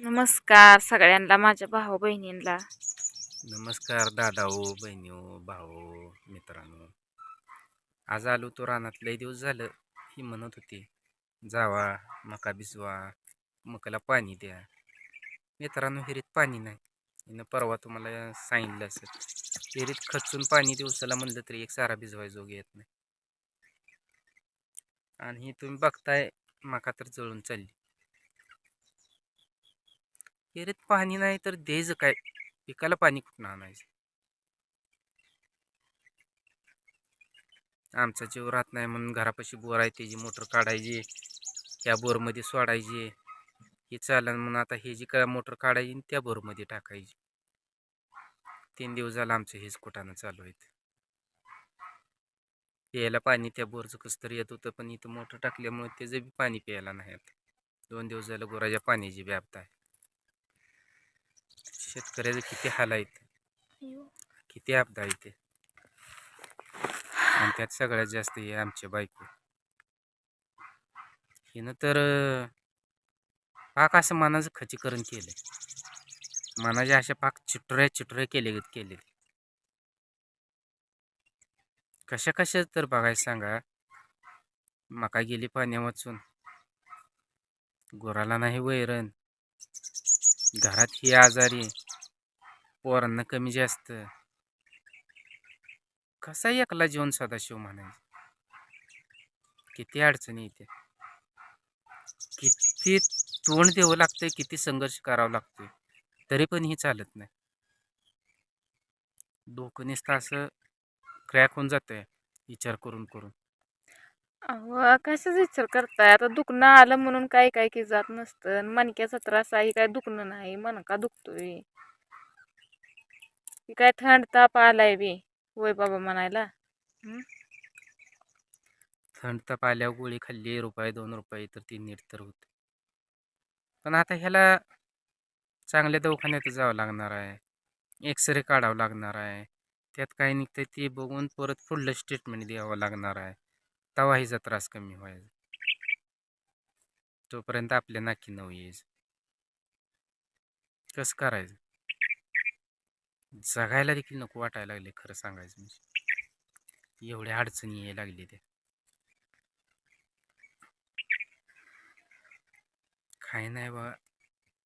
नमस्कार सगळ्यांना माझ्या भाऊ बहिणींना. नमस्कार दादाओ बहिणीओ भाऊ मित्रांनो. आज आलो तो रानात लय दिवस झालं ही म्हणत होती जावा मका भिजवा मकाला पाणी द्या. मित्रांनो हिरीत पाणी नाही. हिनं परवा तुम्हाला सांगितलं असेल विहिरीत खचून पाणी दिवसाला म्हणलं तरी एक सारा भिजवाय जोग येत नाही. आणि तुम्ही बघताय मका तर जळून चालली. विहिरीत पाणी नाही तर द्यायचं काय? पिकाला पाणी कुठून आणायचं? आमचा जीव राहत नाही म्हणून घरापाशी बोर आहे त्याची मोटर काढायची त्या बोरमध्ये सोडायची. हे चालन म्हणून आता हे जी काय मोटर काढायची त्या बोरमध्ये टाकायची. तीन दिवस झालं आमचं हेच कुठानं चालू आहेत. प्यायला पाणी त्या बोरचं कसं तरी येत होतं पण इथं मोटर टाकल्यामुळे त्याचं बी पाणी प्यायला नाही आता दोन दिवस झालं गोराच्या पाण्याची व्याप्त आहे. शेतकऱ्याचं किती हाल आहेत? किती आपदा आहे ते? आणि त्यात सगळ्यात जास्त हे आमच्या बायको. हिनं तर पाक असं मनाचं खचीकरण केलं मनाच्या अशा पाक चिटऱ्या चिटऱ्या केले केले. कशा कशा तर बघायचं सांगा. मका गेली पाण्या वाचून गुराला नाही वैरण. घरात ही आजारी पोरांना कमी जास्त. कसा एकला जीवन सदाशिव म्हणायचं? किती अडचणी येते किती तोंड द्यावं लागतंय किती संघर्ष करावा लागतोय. तरी पण ही चालत नाही. डोकं नुसतं असं क्रॅक होऊन जातंय विचार करून करून. अहो कशाच विचार करताय? आता दुखणं आलं म्हणून काय काय की जात नसतं. मणक्याचा त्रास आहे काय दुखणं नाही. मणका दुखतोय. की काय थंड ताप आलाय बी होय बाबा म्हणायला. थंड ताप आल्यावर गोळी खाल्ली रुपये दोन रुपये तर ती नीट तर होते. पण आता ह्याला चांगल्या दवाखान्यात जावं लागणार आहे. एक्सरे काढावं लागणार आहे. त्यात काय निघतंय ते बघून परत पुढलं स्टेटमेंट द्यावं लागणार आहे. तवा हिचा त्रास कमी व्हायचा. तोपर्यंत आपल्या नाकी नऊ यायचं कसं करायचं? जगायला देखील नको वाटायला लागले खरं सांगायचं म्हणजे. एवढ्या अडचणी यायला लागली ते काय नाही बा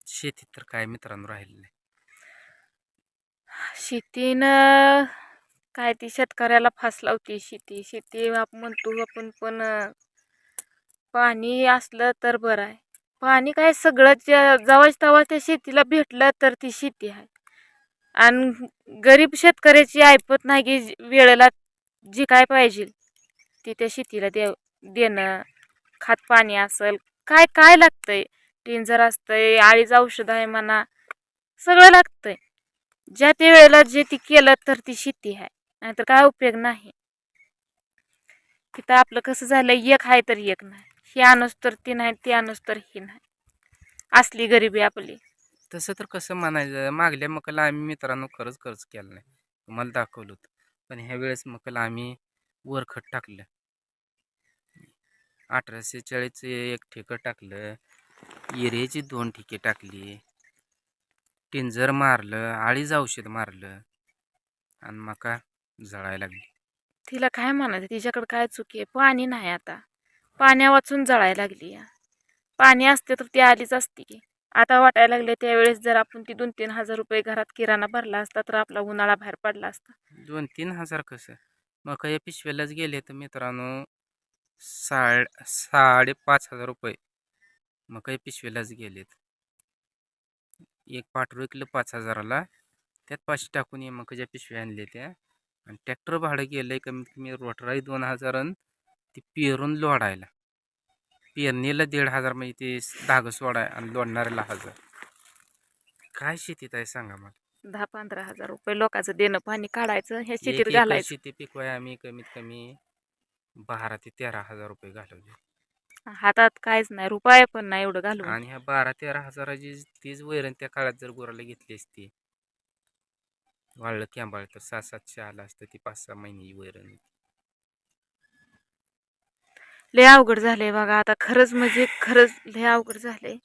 शेतीत तर काय मित्रांनो राहिलं नाही. शेतीनं काय ती शेतकऱ्याला फास लावते शेती. शेती आपण म्हणतो आपण पण पाणी असलं तर बरं आहे. पाणी काय सगळं जवळ तेव्हा त्या शेतीला भेटलं तर ती शेती आहे. आणि गरीब शेतकऱ्याची ऐपत नाही की जी- वेळेला जी काय पाहिजे ती त्या शेतीला दे देणं खात पाणी असेल काय काय लागतंय? टिंजर असतंय आळीचं औषध आहे म्हणा सगळं लागतंय. ज्या त्या वेळेला जे ती केलं तर ती शेती आहे. नाहीतर काय उपयोग नाही. तिथं आपलं कसं झालं एक आहे तर एक नाही. हे आणूस तर ती नाही ती आणूस तर ही नाही. असली गरिबी आपली. तसं तर कसं म्हणायचं मागल्या मकाला आम्ही मित्रांनो खरंच खर्च केला नाही. तुम्हाला दाखवलं होतं. पण ह्या वेळेस मकाला आम्ही वरखट टाकलं. अठराशे चाळीसचं एक ठेकं टाकलं इरेची दोन ठिके टाकली टिंजर मारलं आळीज औषध मारलं आणि मका जळायला लागली. तिला काय म्हणायचं? तिच्याकडे काय चुकी आहे? पाणी नाही आता. पाण्या वाचून जळायला लागली या. पाणी असते तर ती आलीच असती की. आता वाटायला लागले त्यावेळेस जर आपण ती दोन तीन हजार रुपये घरात किराणा भरला असता तर आपला उन्हाळा बाहेर पडला असता. दोन तीन हजार कसं? मग या पिशव्यालाच गेले तर मित्रांनो साड साडेपाच हजार रुपये. मग या पिशव्यालाच गेलेत. एक पाठरू किलो पाच हजाराला. त्यात पाचशे टाकून ये मकाच्या पिशव्या आणले त्या. आणि ट्रॅक्टर भाडं गेलं आहे कमीत कमी रोटराई दोन हजार आणि ती पेरून लोडायला. पेरणीला दीड हजार म्हणजे ते धागं सोडाय आणि लोडणाऱ्याला हजार. काय शेतीत आहे सांगा मला. दहा पंधरा हजार रुपये लोकांचं देणं पाणी काढायचं ह्या एक शेतीत एकर घालायचं. शेती पिकवाय आम्ही कमीत कमी बारा ते तेरा हजार रुपये घालवले. हातात काहीच नाही रुपये पण नाही एवढं घालून. आणि ह्या बारा तेरा हजाराची तीच वैरण त्या काळात जर गुराला घेतली असती. वाळलं कॅम्बाळ तर सहा सातशे आला असतं ती पाच सहा महिन्याची वैरण होती. लय अवघड झालंय बघा. आता खरंच म्हणजे खरंच लय अवघड झालंय.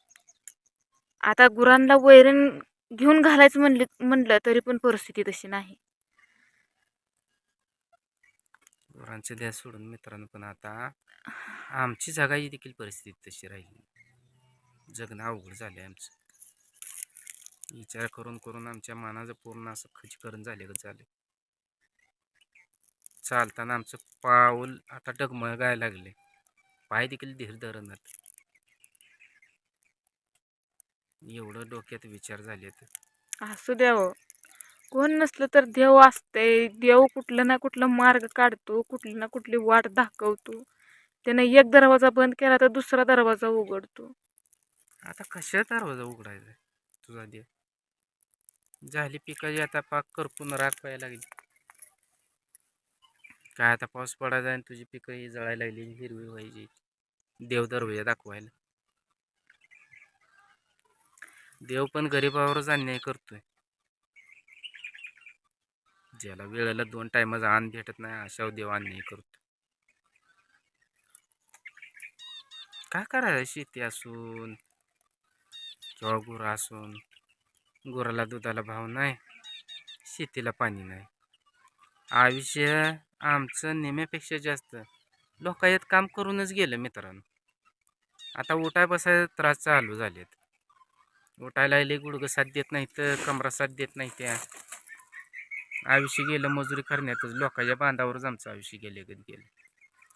आता गुरांना वैरण घेऊन घालायचं म्हणले म्हणलं तरी पण परिस्थिती तशी नाही. गुरांचं द्या सोडून मित्रांनो पण आता आमची जगाची देखील परिस्थिती तशी राहिली. जगणं अवघड झालं आमचं. विचार करून करून आमच्या मनाचं पूर्ण असं खचकरण झाले झालं. चालताना आमचं पाऊल आता डगमगायला लागले पाय देखील धीर धरणात एवढं डोक्यात विचार झाले तर असू द्यावं कोण नसलं तर देव असते देव कुठलं ना कुठलं मार्ग काढतो कुठली ना कुठली वाट दाखवतो. त्यानं एक दरवाजा बंद केला तर दुसरा दरवाजा उघडतो. आता कशा दरवाजा उघडायचा? तुझा देव. झाली पिकाची आता पाक करपून राख व्हायला लागली. काय आता पाऊस पडायचा आणि तुझी पिकं ही जळायला लागली हिरवी व्हायची. देव दरवाजा दाखवायला. देव पण गरीबावरच अन्याय करतोय. ज्याला वेळेला दोन टायमाचा आण भेटत नाही अशा देव अन्याय करतो. काय करायचं शेती असून? किंवा गुरं असून? गुराला दुधाला भाव नाही. शेतीला पाणी नाही. आयुष्य आमचं नेहमीपेक्षा जास्त. लोकायत काम करूनच गेलं मित्रांनो. आता उठाय बसायला त्रास चालू झालेत. उठायला आले गुडगं साथ देत नाही तर कमरा साथ देत नाही त्या. आयुष्य गेलं मजुरी करण्यातच लोकांच्या बांधावरच आमचं आयुष्य गेले गत गेलं.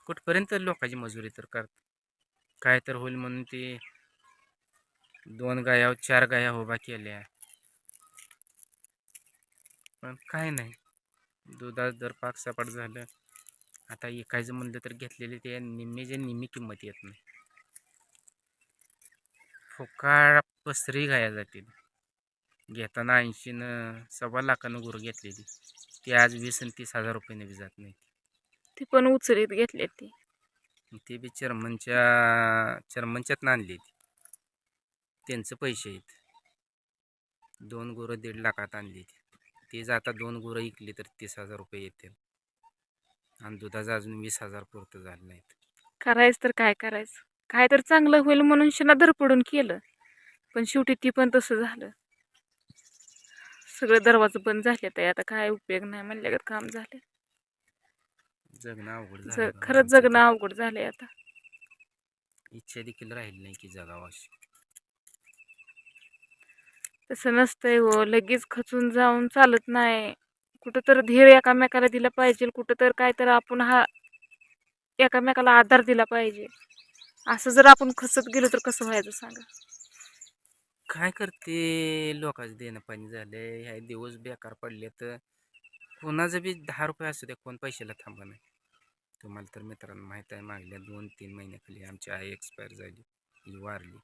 कुठपर्यंत लोकांची मजुरी तर करत काय तर होईल म्हणून ते दोन गाया चार गाया उभा केल्या. पण काय नाही. दुधात दर पाक सपाट झालं. आता एकायचं म्हणलं तर घेतलेले ते निम्मेच्या निम्मी किंमत येत नाही. फुकाळ पसरी गाया जातील. घेताना ऐंशीनं सव्वा लाखानं गुरं घेतलेली. ती आज वीस आणि तीस हजार रुपयाने बी जात नाही. ती पण उचलीत घेतली ती. ते बी चर्मनच्या चर्मनच्यात आणली ती. त्यांचं पैसे आहेत. दोन गुरं दीड लाखात आणली ती. ते जाता दोन गुरं इकली तर तीस हजार रुपये येतील. आणि दुधाचं अजून वीस हजार पुरतं झालं नाहीत. करायचं तर काय करायचं? काय तर चांगलं होईल म्हणून शिना धरपडून केलं. पण शेवटी ती पण तसं झालं. सगळे दरवाजे बंद झाले तर आता काय उपयोग नाही म्हणल्यागत काम झाले. जगणं अवघड ज झालं बाबा खरंच जगणं. अवघड झालंय आता. इच्छा देखील राहिली नाही की जगावं अशी. तसं नसतंय हो. लगेच खचून जाऊन चालत नाही. कुठं तर धीर एकामेकाला दिला पाहिजे. कुठं तर काय तर आपण हा एकामेकाला आधार दिला पाहिजे. असं जर आपण खचत गेलो तर कसं व्हायचं सांगा? काय करते? लोकांचं देणं पाणी झालंय. ह्या दिवस बेकार पडले तर कोणाचं बी दहा रुपये असू द्या कोण पैशाला थांबा नाही. तुम्हाला तर मित्रांनो माहीत आहे मागल्या दोन तीन महिन्याखाली आमची आई एक्सपायर झाली. ही वारली.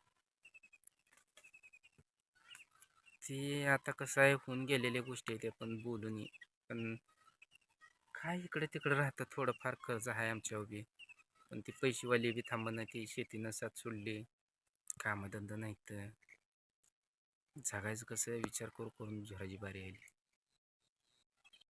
ती आता कसं आहे होऊन गेलेल्या गोष्टी आहेत पण बोलून पण काय इकडे तिकडे राहतं थोडंफार कर्ज आहे आमच्या उभी. पण ती पैसेवाली बी थांबणं ती शेतीनं साथ सोडली. कामधंदा तर जगायचं कसं आहे विचार करू करून झराची बारी आली.